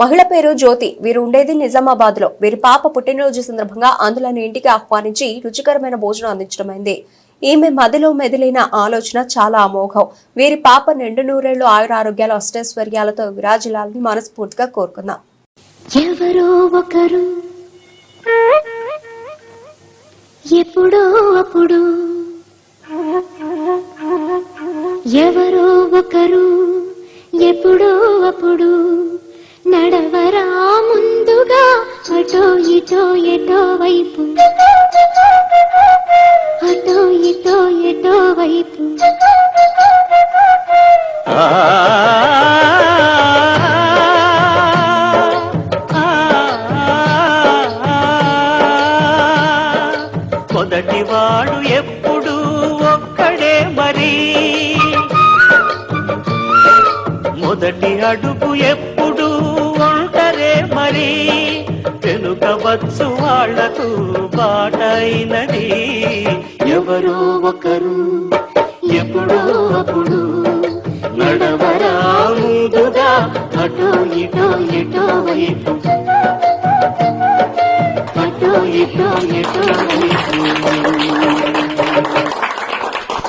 మహిళ పేరు జ్యోతి. వీరు ఉండేది నిజామాబాద్లో వీరి పాప పుట్టినరోజు సందర్భంగా అందులోని ఇంటికి ఆహ్వానించి రుచికరమైన భోజనం అందించడమైంది. ఈమె మదిలో మెదిలిన ఆలోచన చాలా అమోఘం. వీరి పాప నిండు నూరేళ్ళు ఆయుర ఆరోగ్యాలు అష్టైశ్వర్యాలతో విరాజిల్లాలని మనస్ఫూర్తిగా కోరుకుందాం. ఎవరో ఒకరు ఎప్పుడో అప్పుడు ఎవరో ఒకరు ఎప్పుడో అప్పుడు నడవరా ముందుగా. అటో ఇటో ఎటో వైపు. అటో ఇటో ఎటో వైపు. మొదటివాడు ఎప్పుడు ఒక్కడే మరి. మొదటి అడుగు ఎప్పుడు వెనుక వచ్చు వాళ్ళకు బాటైనది ఎవరో ఒకరు ఎప్పుడో అప్పుడు నడవరా ముందుగా అటో ఇటో ఎటో వైపు. అటో ఇటో ఎటో వైపు.